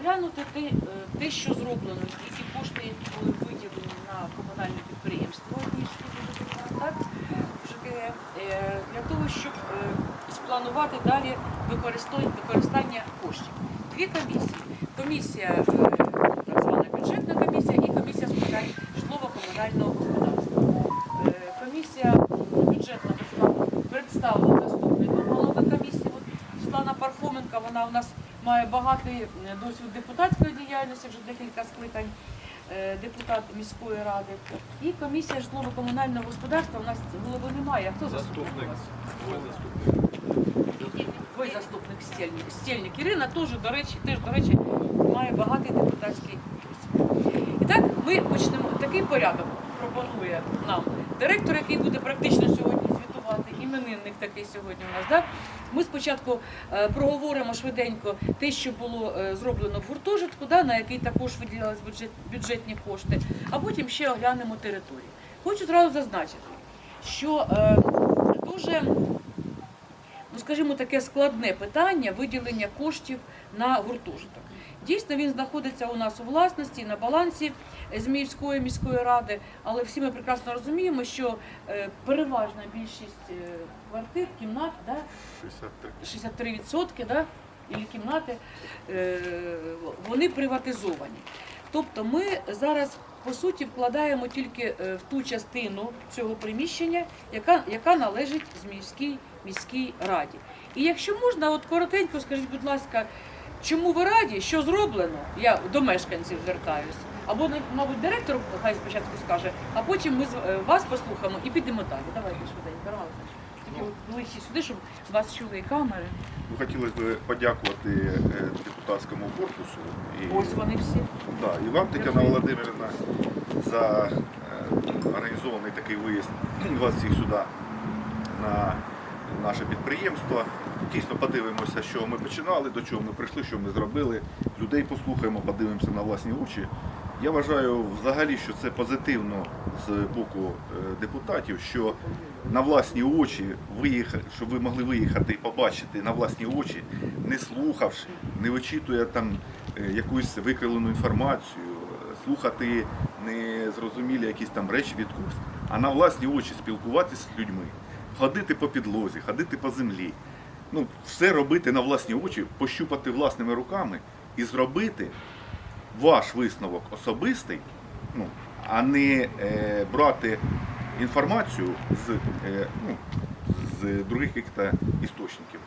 оглянути те, е, те, що зроблено, і ці кошти, які були виділені на комунальне підприємство так, е, для того, щоб е, спланувати далі використання коштів. Дві комісії. Комісія, має багатий е, досвід депутатської діяльності, вже декілька скликань. е, Депутат міської ради і комісія житлово-комунального господарства. У нас голови немає. Хто заступник? Ви заступник стільник. Стільник Ірина теж, до речі, теж, до речі, має багатий депутатський досвід. І так ми почнемо. Такий порядок пропонує нам директор, який буде практично сьогодні звітувати, іменинник такий сьогодні у нас. Так? Ми спочатку е, проговоримо швиденько те, що було е, зроблено в гуртожитку, да, на який також виділялись бюджет, бюджетні кошти, а потім ще оглянемо територію. Хочу зразу зазначити, що е, дуже скажімо, таке складне питання виділення коштів на гуртожиток. Дійсно, він знаходиться у нас у власності на балансі Зміївської міської ради, але всі ми прекрасно розуміємо, що е, переважна більшість е, квартир, кімнат, да, 63% да, і кімнати, е, вони приватизовані. Тобто ми зараз по суті вкладаємо тільки е, в ту частину цього приміщення, яка, яка належить Зміївській міській раді. І якщо можна, от коротенько скажіть, будь ласка, чому ви раді, що зроблено? Я до мешканців звертаюся. Або, мабуть, директор хай спочатку скаже, а потім ми е, вас послухаємо і підемо далі. Давайте швиденько, Тільки от ближче сюди, щоб вас чули і камери. Ну, Хотілося б подякувати е, депутатському корпусу і, Ось вони всі. да, і вам, Тетяна Володимирівна, за е, організований такий виїзд вас всіх сюди на наше підприємство. Дійсно подивимося, що ми починали, до чого ми прийшли, що ми зробили. Людей послухаємо, подивимося на власні очі. Я вважаю взагалі, що це позитивно з боку е, депутатів, що на власні очі виїхати, щоб ви могли виїхати і побачити на власні очі, не слухавши, не вичитує там е, якусь викривлену інформацію, слухати незрозумілі якісь там речі від когось, а на власні очі спілкуватися з людьми, ходити по підлозі, ходити по землі. Ну, все робити на власні очі, пощупати власними руками і зробити ваш висновок особистий, ну, а не е, брати інформацію з, е, ну, з других яких-то істочників.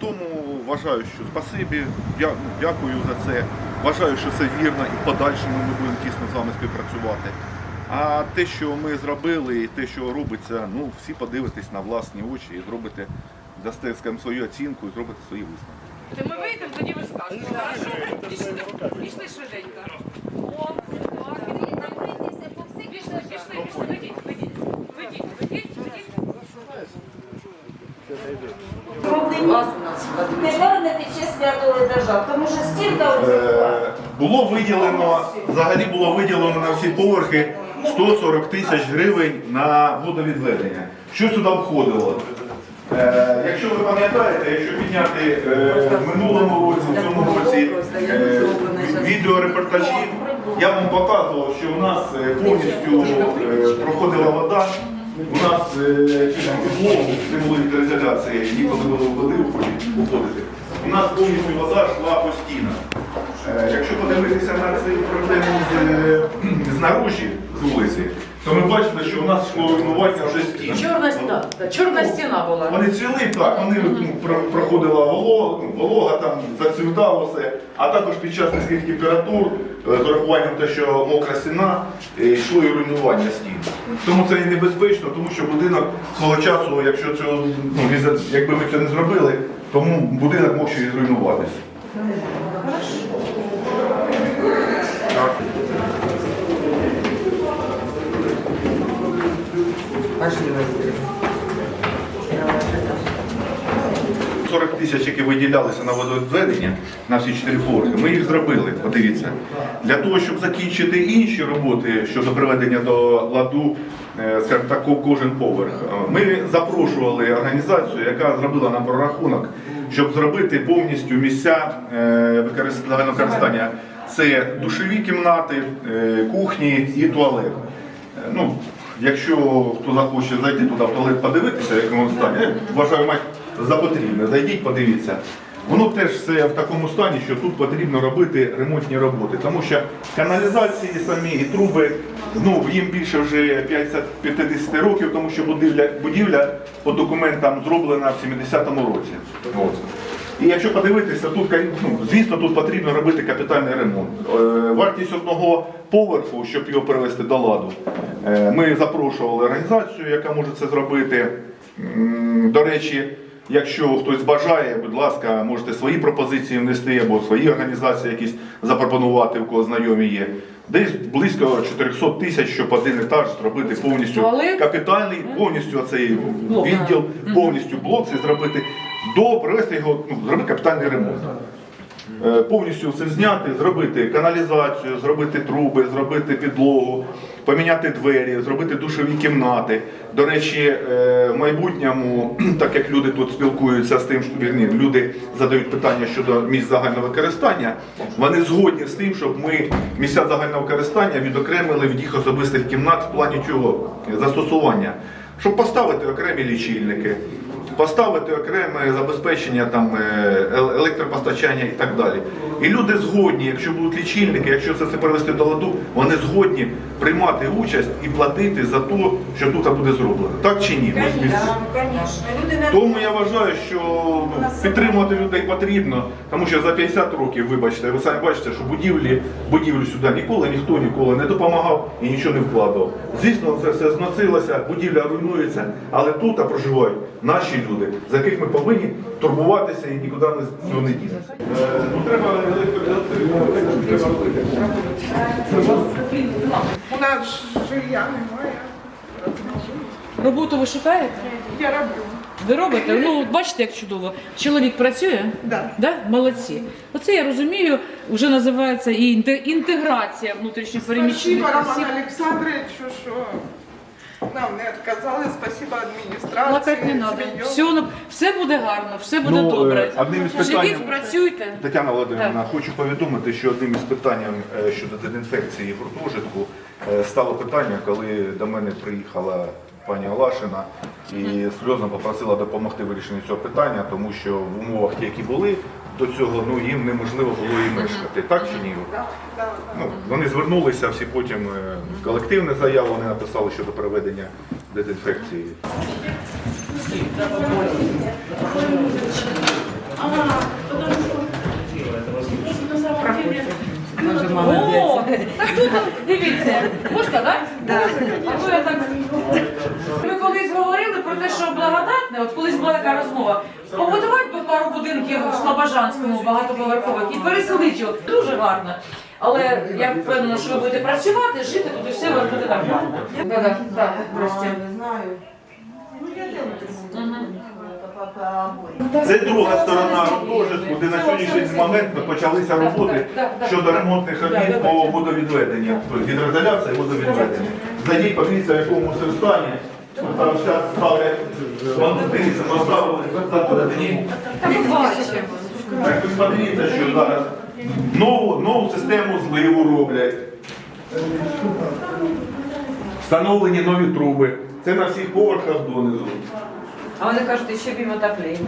Тому вважаю, що спасибі, дя- ну, дякую за це. Вважаю, що це вірно і в подальшому ми будемо тісно з вами співпрацювати. А те, що ми зробили, і те, що робиться, ну всі подивитесь на власні очі і зробите, дасте скажімо, свою оцінку і зробите свої висновки. То ми вийдемо, тоді ви скажете. Хорошо, пішли, пішли швиденько. О, пішли, пішли, пішли, ведіть, ведіть, ведіть, ведіть, ведіть. Вернете честь святого держав, тому що стільки Е, Було виділено, взагалі було виділено на всі поверхи 140 тисяч гривень на водовідведення. Що сюди входило? Е, якщо ви пам'ятаєте, якщо підняти е, в минулому році, в цьому році відеорепортажі, я вам показував, що у нас е, повністю проходила вода. У нас через підлогу, де були вітеризоляції, ніколи було води уходити. У нас повністю вода йшла по стінах. Е, Якщо подивитися на цю проблему з, знаружі, з вулиці, то ми бачимо, що у нас йшло руйнування вже стін. Чорна стіна, чорна стіна була. Вони цілий, так, вони ну, про- проходила волога, ну, волога там зацвітало все, а також під час низьких температур, е, з урахуванням те, що мокра стіна, е, йшло і руйнування стін. Тому це і небезпечно, тому що будинок свого часу, якщо цього, ну, не якби ми це не зробили, тому будинок мог ще і зруйнуватися. Так. Пошли 40 тисяч, які виділялися на водовідведення на всі чотири поверхи, ми їх зробили. Подивіться. Для того, щоб закінчити інші роботи щодо приведення до ладу е, скажімо так, кожен поверх. Е, Ми запрошували організацію, яка зробила нам прорахунок, щоб зробити повністю місця е, використання. Це душові кімнати, кухні і туалет. Ну, якщо хто захоче зайти туди в туалет подивитися, як воно стані, я вважаю, мать за потрібне. Зайдіть, подивіться. Воно теж все в такому стані, що тут потрібно робити ремонтні роботи, тому що каналізації самі і труби, ну їм більше вже 50 років, тому що будівля, будівля по документам зроблена в 70-му році. І якщо подивитися, тут ну, звісно, тут потрібно робити капітальний ремонт. Е, Вартість одного поверху, щоб його привести до ладу. е, Ми запрошували організацію, яка може це зробити. До речі, якщо хтось бажає, будь ласка, можете свої пропозиції внести або свої організації якісь запропонувати, у кого знайомі є. Десь близько 400 тисяч, щоб один етаж зробити повністю капітальний, повністю цей відділ, повністю блок цей зробити до привести його, ну, зробити капітальний ремонт. Е, Повністю все зняти, зробити каналізацію, зробити труби, зробити підлогу, поміняти двері, зробити душові кімнати. До речі, е, в майбутньому, так як люди тут спілкуються з тим, що вірні, люди задають питання щодо місць загального використання, вони згодні з тим, щоб ми місця загального використання відокремили від їх особистих кімнат в плані чого застосування, щоб поставити окремі лічильники поставити окреме забезпечення там е, електропостачання і так далі. І люди згодні, якщо будуть лічильники, якщо це все привести до ладу, вони згодні приймати участь і платити за те, що тут буде зроблено. Так чи ні? Тому я вважаю, що ну, підтримувати людей потрібно, тому що за 50 років, вибачте, ви самі бачите, що будівлі, будівлю сюди ніколи ніхто ніколи не допомагав і нічого не вкладав. Звісно, це все зносилося, будівля руйнується, але тут проживають наші люди, за яких ми повинні турбуватися і нікуди не цього не дінемося. Ну треба. У нас жилья немає. Роботу ви шукаєте? Я роблю. Ви робите? Ну, бачите, як чудово. Чоловік працює? Да. Да? Молодці. Оце я розумію, вже називається і інтеграція внутрішньо переміщених Спасибо осіб. Роману Олександровичу, що нам не відказали. Спасибо адміністрації. Плакати не треба. Все, ну, все буде гарно, все буде Ну, добре. е, одним із Живіть, працюйте. Тетяна Володимирівна, хочу повідомити, що одним із питань е, щодо дезінфекції гуртожитку е, стало питання, коли до мене приїхала пані Олашина і серйозно попросила допомогти вирішенню цього питання, тому що в умовах, ті, які були до цього, ну їм неможливо було і мешкати. Так чи ні? Ну, вони звернулися, всі потім е, колективне заяву вони написали щодо проведення дезінфекції. О, так тут дивіться. Можна, так? Да? А то я так. Ми колись говорили про те, що благодатне, от колись була така розмова. Побудувати би пару будинків в Слобожанському багатоповерхових і переселити його. Дуже гарно. Але я впевнена, що ви будете працювати, жити тут і все у вас буде нормально. Так, так, Простя. Не знаю. Це друга сторона гуртожитку, де на сьогоднішній момент ми почалися роботи щодо ремонтних робіт по водовідведенню, тобто гідроізоляція і водовідведення. Зайдіть, подивіться, в якому стані. Там зараз ставлять бандитиці, поставили закладені. Так ви подивіться, що зараз нову, нову систему зливу роблять. Встановлені нові труби. Це на всіх поверхах донизу. А вони кажуть, ще б отоплення.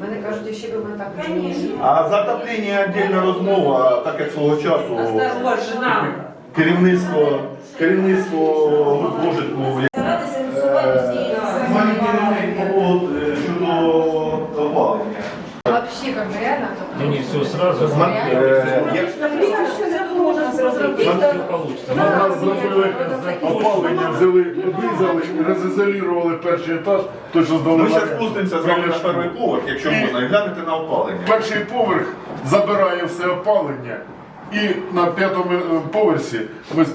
Вони кажуть, ще б отоплення. А за отоплення віддільна розмова, так як свого часу керівництво, керівництво гуртожитку усувати маленький момент по поводу, е, щодо опалення. Вообще, как бы реально Не, не, все сразу. Е, Опалення взяли, обрізали, розізолювали перший етаж, той, що. Ми зараз спустимося з вами на перший поверх, якщо можна, і глянете на опалення. Перший поверх забирає все опалення. І на п'ятому е, поверсі ми,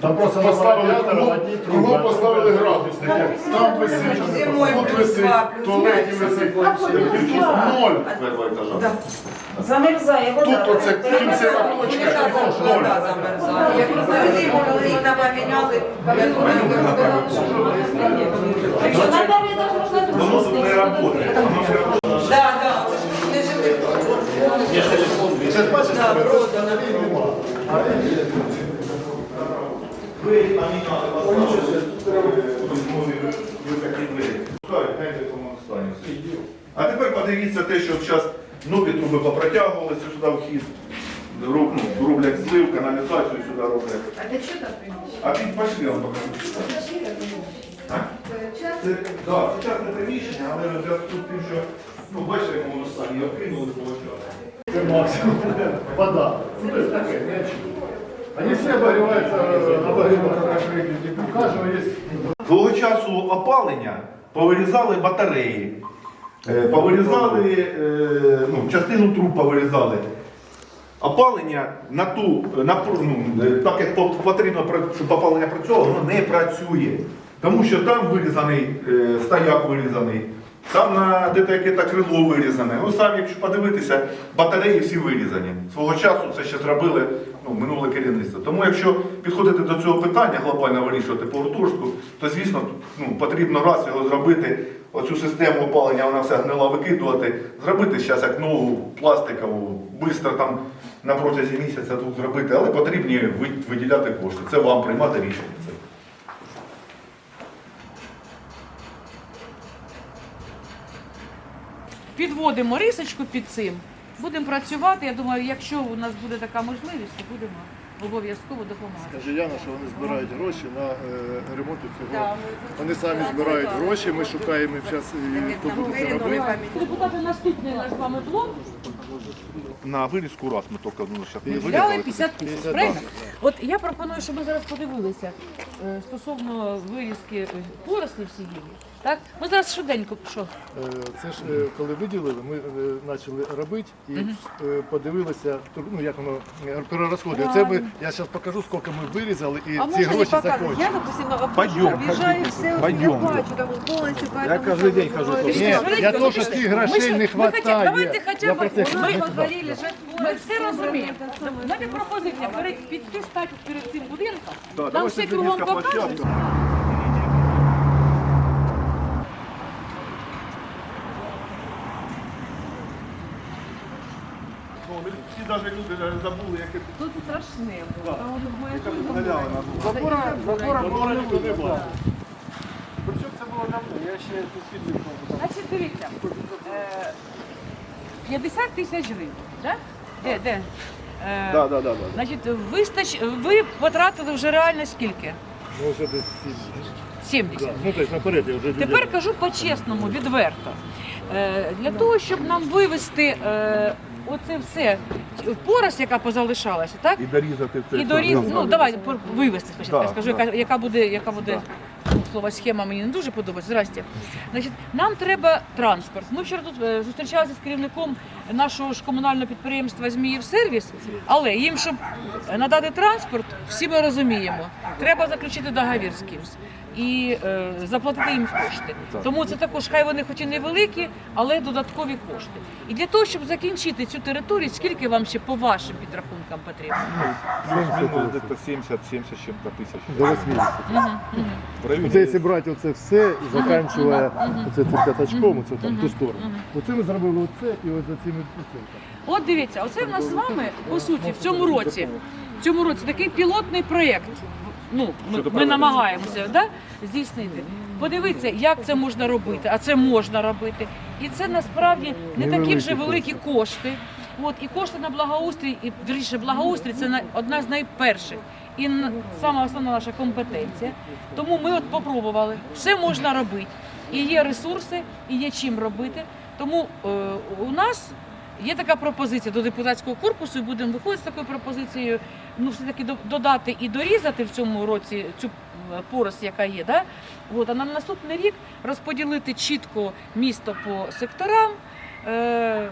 Там просто поставили кругом, кругом поставили градусники. Там висить, тут висить, туалеті висить. Ноль. Замерзає вода. Тут оце кінцева точка. Ноль. Воно не працює. Так, так, це ж не жили. Ви поміняли вас. Ви такі двері. Стані. А тепер подивіться те, що зараз нові труби попротягувалися сюди вхід. Роб- ну, Роблять злив, каналізацію сюди роблять. А ти що там приміщення? А під пошли вам покажу. Це, да, це частне приміщення, але в зв'язку з тим, що, ну, бачите, якому воно стані, його кинули получали. Максимум. Вода. Ну, то есть такая, мячик. Они все обогреваются э, обогревом, У каждого есть Того часу опалення повирізали батареї, е, повирізали, е, ну, частину труб повирізали. Опалення на ту, на, пру- ну, е, так як по- потрібно, пра- щоб опалення працювало, воно не працює. Тому що там вирізаний е, стояк вирізаний, там на де таке та крило вирізане. Ну самі, якщо подивитися, батареї всі вирізані. Свого часу це ще зробили ну, минуле керівництво. Тому якщо підходити до цього питання, глобально вирішувати по гуртожитку, то звісно ну, потрібно раз його зробити, оцю систему опалення, вона вся гнила викидувати, зробити зараз як нову пластикову, швидко там на протязі місяця тут зробити, але потрібні виділяти кошти. Це вам приймати рішення. Підводимо рисочку під цим. Будемо працювати. Я думаю, якщо у нас буде така можливість, то будемо обов'язково допомагати. Каже Яна, що вони збирають гроші на е, ремонт цього. Вони самі збирають гроші, ми шукаємо зараз, хто буде це робити. Депутати, наступний наш з вами блок На вирізку раз ми тільки ну, зараз не виділяли вирізали. 50 тисяч. правильно? От я пропоную, щоб ми зараз подивилися е, стосовно вирізки е, порослі всієї. Так? Ми зараз швиденько, що? Е, Це ж е, коли виділили, ми е, почали робити і подивилися, ну як воно перерозходує. Це ми, я зараз покажу, скільки ми вирізали і А ці гроші закончили. Я, допустим, Пойдем, об'їжджаю все, от я бачу, там повністю по Я кожен день хожу. Ні, я то, що цих грошей не Ми вистачає. Давайте хоча б про це ми, ми все розуміємо. Давайте пропозиція перед піти стати перед цим будинком. Нам все кругом покажуть. площадка. Ну, вони всі навіть люди забули, як це Тут страшне було. Там от моя галявина була. Забора, забора було не було, не було. Причому це було давно, я ще тут підвікнув. Значить, дивіться, е, 50 тисяч гривень, да? Де, де? Е, Да, да, да, да. Значить, вистач... ви потратили вже реально скільки? Ну, вже десь 70. Да. Ну, тобто наперед я вже Тепер кажу по-чесному, відверто. Е, Для того, щоб нам вивести е, оце все, порос, яка позалишалася, так? І дорізати це. І доріз, ну давай по- вивести спочатку. Да, я скажу, да. яка, яка буде, яка буде слово схема мені не дуже подобається. Здрасте. Значить, нам треба транспорт. Ми вчора тут е, зустрічалися з керівником нашого ж комунального підприємства Зміїв сервіс, але їм, щоб надати транспорт, всі ми розуміємо, треба заключити договір з кимось. І е, заплатити їм кошти. Тому це також хай вони хоч і невеликі, але додаткові кошти. І для того, щоб закінчити цю територію, скільки вам ще по вашим підрахункам потрібно? Плюс-мінус десь 70-70 чим-то тисяч. До 80. Мгм, мгм. В районі Оце якщо брати оце все і закінчує оце цим п'ятачком, оце там ту сторону. Оце ми зробили оце і ось за оце. От дивіться, оце в нас з вами по суті в цьому році. В цьому році такий пілотний проєкт. Ну, ми, ми намагаємося да, здійснити. Подивіться, як це можна робити, а це можна робити. І це насправді не такі вже великі кошти. От і кошти на благоустрій, і вірніше, благоустрій це на- одна з найперших. І сама основна наша компетенція. Тому ми от попробували. Все можна робити. І є ресурси, і є чим робити. Тому е, у нас Є така пропозиція до депутатського корпусу, і будемо виходити з такою пропозицією. Ну, все-таки до- додати і дорізати в цьому році цю е, порость, яка є. Да? От, а на наступний рік розподілити чітко місто по секторам, е,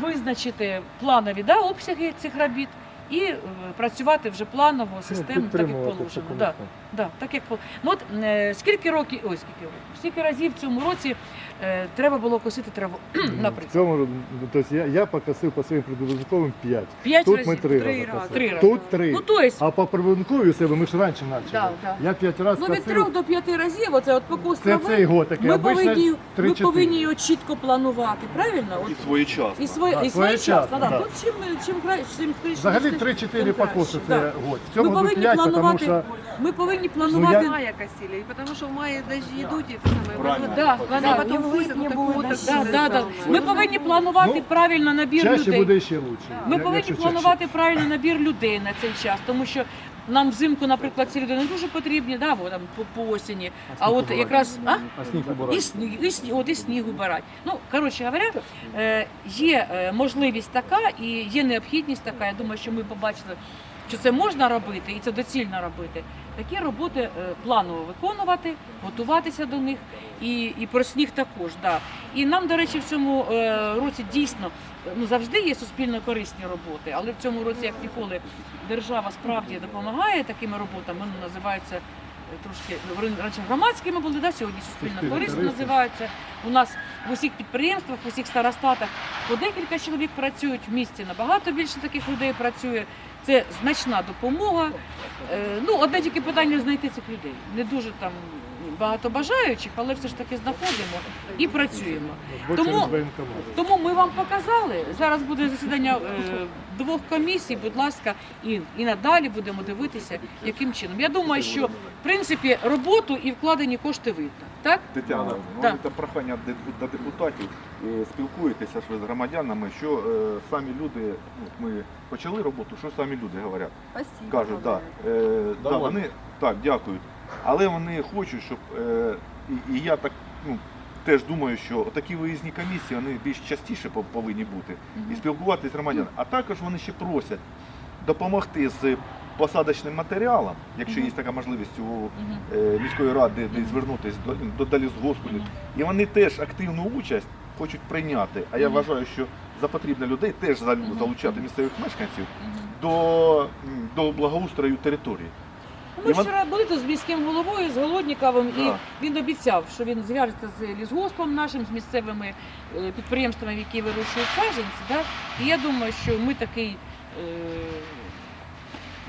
визначити планові да, обсяги цих робіт і е, працювати вже планово, системно, так як положено. Да. Да, так як ну, от, е, скільки років, ой, скільки років, скільки разів в цьому році е, треба було косити траву, В наприклад. цьому, році, ну, тобто я, я покосив по своїм предвиборковим 5. П'ять Тут разів. ми три, Три рази рази. косили. Три рази. Тут три. Ну, то есть, А по прибудинковій у себе ми ж раніше почали. Да, да. Я п'ять разів ну, від косив. трьох до п'яти разів, оце от покос Це трави, цей год такий. ми Обично повинні, ми 3-4. повинні його чітко планувати, правильно? От, І своєчасно. і своє, Да, і своєчасно, своєчасно, да. да. Тут чим, чим, краще, чим скоріше. Взагалі тим 3-4 краще. покоси Да. це год. В Ми цьому году повинні 5, тому планувати, що ми повинні Ну, планувати. я- Мая косили, потому что в мае дожди идут, и это самое, Правильно. вот- Да, а да, потом высадку такого, так Да, да, да. Ми повинні планувати Ну, правильно набір чаще людей. буде ще краще. Ми повинні планувати правильно набір людей на цей час, тому що нам взимку, наприклад, ці люди не дуже потрібні, да, бо там по, по осені. А от якраз а? А сніг І убирати. сніг, і сніг, от і сніг убирати. Ну, коротше говоря, е, є е, можливість така і є необхідність така. Я думаю, що ми побачили, що це можна робити і це доцільно робити. Такі роботи е, планово виконувати, готуватися до них і, і про сніг також. Да. І нам, до речі, в цьому е, році дійсно ну, завжди є суспільно корисні роботи, але в цьому році, як ніколи, держава справді допомагає такими роботами. Вони називаються е, трошки раніше громадськими були, да, сьогодні суспільно корисні. називаються. У нас в усіх підприємствах, в усіх старостатах по декілька чоловік працюють в місті. Набагато більше таких людей працює. Це значна допомога. Е, Ну, одне тільки питання знайти цих людей. Не дуже там багато бажаючих, але все ж таки знаходимо і працюємо. Тому- Тому ми вам показали. Зараз буде засідання е, двох комісій. Будь ласка, і, і надалі будемо дивитися, яким чином. Я думаю, що в принципі роботу і вкладені кошти видно. Так? Тетяна, ну, Да. це прохання де- до депутатів. Спілкуєтеся ж ви з громадянами, що е, самі люди, ну, ми почали роботу, що самі люди говорять. Спасибо. Кажуть, да, е, да, вони так, дякують. Але вони хочуть, щоб е, і, і я так ну, теж думаю, що такі виїзні комісії вони більш частіше пов- повинні бути і спілкуватися з громадянами. А також вони ще просять допомогти з посадочним матеріалом, якщо є така можливість у е, міської ради десь звернутися до, до Далізгоспу. І вони теж активну участь хочуть прийняти. А я вважаю, що за потрібно людей теж залучати місцевих мешканців до, до благоустрою території. Ну, Ми І вчора були тут з міським головою, з Голодніковим, і він обіцяв, що він зв'яжеться з лісгоспом нашим, з місцевими е, підприємствами, які вирощують саджанці. Да? І я думаю, що ми такий е,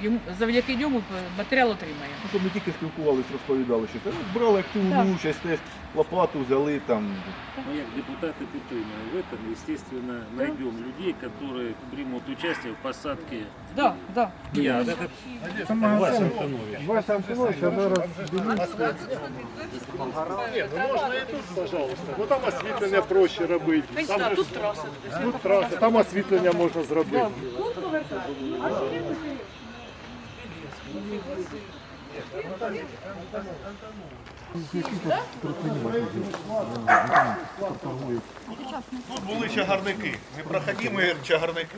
йому, завдяки ньому матеріал отримаємо. Ну, то ми тільки спілкувалися, розповідали, що це ну, брали активну Так. участь, теж лопату взяли там. Мы, как депутаты підтримуємо в этом, естественно, найдем людей, которые примут участие в посадке. Да, да. Я, это Вася Антонович. Вася Антонович, а зараз Ні, ну можна і тут, пожалуйста. Ну там освітлення проще робити. Там же тут ж- траса. тут траса, там освітлення можна зробити. Тут були чагарники, непроходимі чагарники.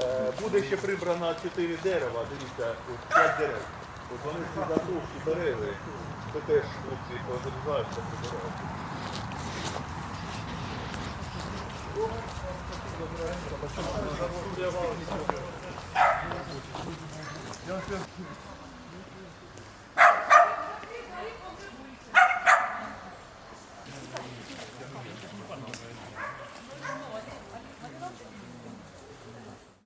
Е, Буде ще прибрано 4 дерева, дивіться, от 5 дерев. От вони всі затовщі дерева. Це теж хлопці розрізають, Я прибирають.